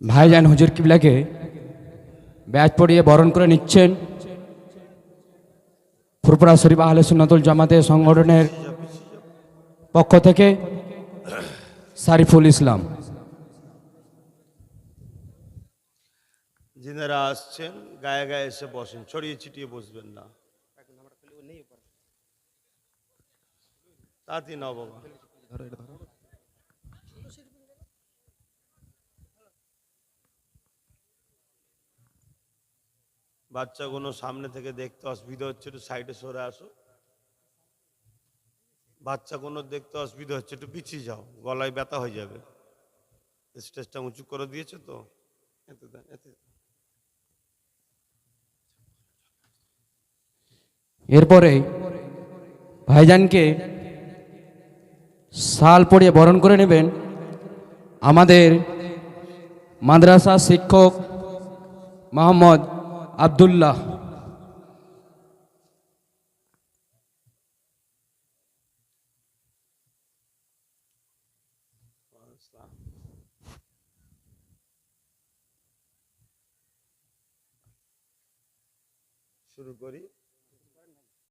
ভাইজান হুজুর কিবলাকে ব্যাচ পড়িয়ে বরণ করে নিচ্ছেন। ফুরপুরা শরীফ আহলে সুন্নাতুল জামাতে সংগঠনের পক্ষ থেকে সারিফুল ইসলাম। যিনারা আসছেন, গায়ে গায়ে এসে বসেন, ছড়িয়ে ছিটিয়ে বসবেন না। তাড়াতাড়ি নাও বাবা বাচ্চাগুলো সামনে থেকে দেখতে অসুবিধা হচ্ছে, একটু সাইডে সরে আসো। বাচ্চাগুলো দেখতে অসুবিধা হচ্ছে, একটু পিছিয়ে যাও, গলায় ব্যথা হয়ে যাবে। স্টেজটা উঁচু করে দিয়েছে তো? এতে এতে এরপরে ভাইজানকে শাল পরিয়ে বরণ করে নেবেন আমাদের মাদ্রাসা শিক্ষক মোহাম্মদ আবদুল্লাহ। শুরু করি।